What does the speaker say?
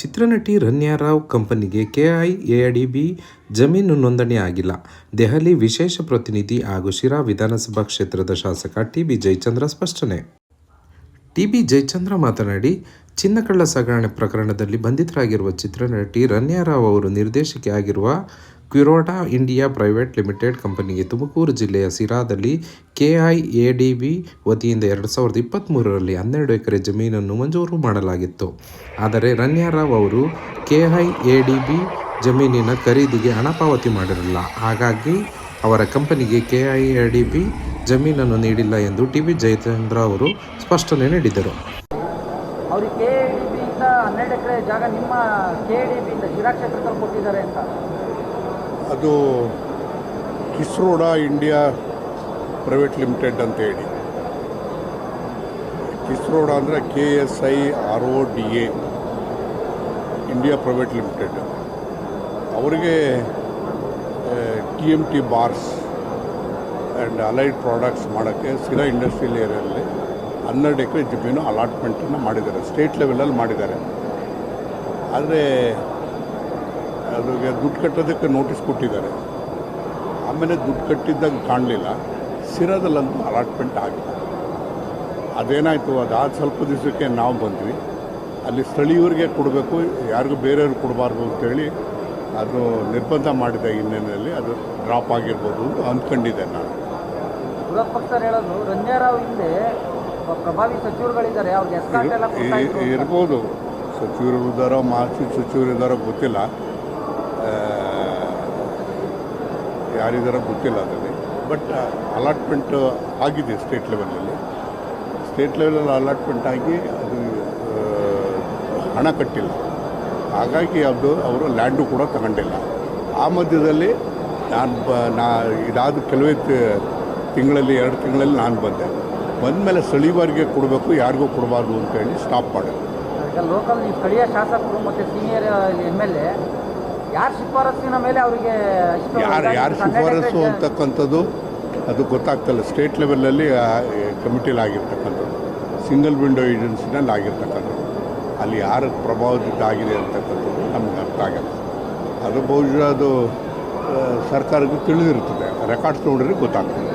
ಚಿತ್ರನಟಿ ರನ್ಯಾ ರಾವ್ ಕಂಪನಿಗೆ ಕೆಐಎಡಿಬಿ ಜಮೀನು ನೋಂದಣಿ ಆಗಿಲ್ಲ. ದೆಹಲಿ ವಿಶೇಷ ಪ್ರತಿನಿಧಿ ಹಾಗೂ ಶಿರಾ ವಿಧಾನಸಭಾ ಕ್ಷೇತ್ರದ ಶಾಸಕ ಟಿ ಬಿ ಜಯಚಂದ್ರ ಸ್ಪಷ್ಟನೆ. ಟಿ ಬಿ ಜಯಚಂದ್ರ ಮಾತನಾಡಿ, ಚಿನ್ನಕಳ್ಳ ಸಾಗಣೆ ಪ್ರಕರಣದಲ್ಲಿ ಬಂಧಿತರಾಗಿರುವ ಚಿತ್ರನಟಿ ರನ್ಯಾ ರಾವ್ ಅವರು ನಿರ್ದೇಶಕಿ ಆಗಿರುವ ಕ್ವಿರೋಡಾ ಇಂಡಿಯಾ ಪ್ರೈವೇಟ್ ಲಿಮಿಟೆಡ್ ಕಂಪನಿಗೆ ತುಮಕೂರು ಜಿಲ್ಲೆಯ ಸಿರಾದಲ್ಲಿ ಕೆಐಎಡಿಬಿ ವತಿಯಿಂದ ಎರಡು ಸಾವಿರದ ಇಪ್ಪತ್ತ್ಮೂರರಲ್ಲಿ ಹನ್ನೆರಡು ಎಕರೆ ಜಮೀನನ್ನು ಮಂಜೂರು ಮಾಡಲಾಗಿತ್ತು. ಆದರೆ ರನ್ಯಾ ರಾವ್ ಅವರು ಬಿ ಜಮೀನಿನ ಖರೀದಿಗೆ ಹಣ ಪಾವತಿ ಮಾಡಿರಲಿಲ್ಲ. ಹಾಗಾಗಿ ಅವರ ಕಂಪನಿಗೆ ಕೆಐಎಡಿಬಿ ಜಮೀನನ್ನು ನೀಡಿಲ್ಲ ಎಂದು ಟಿ ವಿ ಜಯಚಂದ್ರ ಅವರು ಸ್ಪಷ್ಟನೆ ನೀಡಿದರು. ಡಿ ಹನ್ನೆರಡು ಎಕರೆ ಜಾಗ ನಿಮ್ಮ ಕೆ ಡಿ ಶಿರಾ ಕ್ಷೇತ್ರದಲ್ಲಿ ಕೊಟ್ಟಿದ್ದಾರೆ ಅಂತ. ಅದು ಕಿಸ್ರೋಡ ಇಂಡಿಯಾ ಪ್ರೈವೇಟ್ ಲಿಮಿಟೆಡ್ ಅಂತ ಹೇಳಿ. ಕಿಸ್ರೋಡ ಅಂದರೆ K S I R O D A, India private limited. ಅವರಿಗೆ T M T bars and allied products ಮಾಡೋಕ್ಕೆ ಸಿರಾ ಇಂಡಸ್ಟ್ರಿಯಲ್ ಏರಿಯಲ್ಲಿ ಹನ್ನೆರಡು ಎಕರೆ ಜಮೀನು ಅಲಾಟ್ಮೆಂಟನ್ನು ಮಾಡಿದ್ದಾರೆ, ಸ್ಟೇಟ್ ಲೆವೆಲಲ್ಲಿ ಮಾಡಿದ್ದಾರೆ. ಆದರೆ ಅದ್ರಿಗೆ ದುಡ್ಡು ಕಟ್ಟೋದಕ್ಕೆ ನೋಟಿಸ್ ಕೊಟ್ಟಿದ್ದಾರೆ. ಆಮೇಲೆ ದುಡ್ಡು ಕಟ್ಟಿದ್ದಾಗ ಕಾಣಲಿಲ್ಲ. ಸಿರಾದಲ್ಲಂತೂ ಅಲಾಟ್ಮೆಂಟ್ ಆಗಿಲ್ಲ ಅದೇನಾಯಿತು ಅದಾದ ಸ್ವಲ್ಪ ದಿವಸಕ್ಕೆ ನಾವು ಬಂದ್ವಿ. ಅಲ್ಲಿ ಸ್ಥಳೀಯರಿಗೆ ಕೊಡಬೇಕು ಯಾರಿಗೂ ಬೇರೆಯವ್ರಿಗೆ ಕೊಡಬಾರ್ದು ಅಂತೇಳಿ ಅದು ನಿರ್ಬಂಧ ಮಾಡಿದ ಹಿನ್ನೆಲೆಯಲ್ಲಿ ಅದು ಡ್ರಾಪ್ ಆಗಿರ್ಬೋದು ಅಂತ ಅಂದ್ಕೊಂಡಿದ್ದೆ ನಾನು. ವಿರೋಧ ಪಕ್ಷದವ್ರು ಹೇಳೋದು ರಂಜಾರಾವ್ ಹಿಂದೆ ಪ್ರಭಾವಿ ಸಚಿವರುಗಳಿದ್ದಾರೆ. ಇರ್ಬೋದು. ಸಚಿವರು ಇದ್ದಾರೋ ಮಾಜಿ ಸಚಿವರು ಇದ್ದಾರೋ ಗೊತ್ತಿಲ್ಲ. ಯಾರಿದ್ದಾರೋ ಗೊತ್ತಿಲ್ಲ ಅದರಲ್ಲಿ. ಬಟ್ ಅಲಾಟ್ಮೆಂಟ್ ಆಗಿದೆ ಸ್ಟೇಟ್ ಲೆವೆಲಲ್ಲಿ ಸ್ಟೇಟ್ ಲೆವೆಲಲ್ಲಿ ಅಲಾಟ್ಮೆಂಟ್ ಆಗಿ ಅದು ಹಣ ಕಟ್ಟಿಲ್ಲ. ಹಾಗಾಗಿ ಅದು ಅವರು ಲ್ಯಾಂಡು ಕೂಡ ತಗೊಂಡಿಲ್ಲ. ಆ ಮಧ್ಯದಲ್ಲಿ ನಾನು ಬ, ನಾ, ಇದಾದ ಕೆಲವೇ ತಿಂಗಳಲ್ಲಿ, ಎರಡು ತಿಂಗಳಲ್ಲಿ ನಾನು ಬಂದೆ. ಬಂದಮೇಲೆ ಸ್ಥಳೀಯರಿಗೆ ಕೊಡಬೇಕು, ಯಾರಿಗೂ ಕೊಡಬಾರ್ದು ಅಂತೇಳಿ ಸ್ಟಾಪ್ ಮಾಡಿದೆ. ಲೋಕಲ್ ಸ್ಥಳೀಯ ಶಾಸಕರು ಮತ್ತು ಸೀನಿಯರ್ ಎಂ ಎಲ್ ಎ ಯಾರ ಶಿಫಾರಸ್ಸಿನ ಮೇಲೆ ಅವರಿಗೆ ಯಾರು ಶಿಫಾರಸು ಅಂತಕ್ಕಂಥದ್ದು ಅದು ಗೊತ್ತಾಗ್ತಲ್ಲ. ಸ್ಟೇಟ್ ಲೆವೆಲಲ್ಲಿ ಕಮಿಟಿಲಿ ಆಗಿರ್ತಕ್ಕಂಥದ್ದು. ಸಿಂಗಲ್ ವಿಂಡೋ ಏಜೆನ್ಸಿನಲ್ಲಿ ಆಗಿರ್ತಕ್ಕಂಥದ್ದು. ಅಲ್ಲಿ ಯಾರ ಪ್ರಭಾವದಿಂದ ಆಗಿದೆ ಅಂತಕ್ಕಂಥದ್ದು ನಮ್ಗೆ ಅರ್ಥ ಆಗಲ್ಲ. ಅದು ಬಹುಶಃ ಅದು ಸರ್ಕಾರಕ್ಕೆ ತಿಳಿದಿರ್ತದೆ. ರೆಕಾರ್ಡ್ಸ್ ನೋಡಿದ್ರೆ ಗೊತ್ತಾಗ್ತದೆ.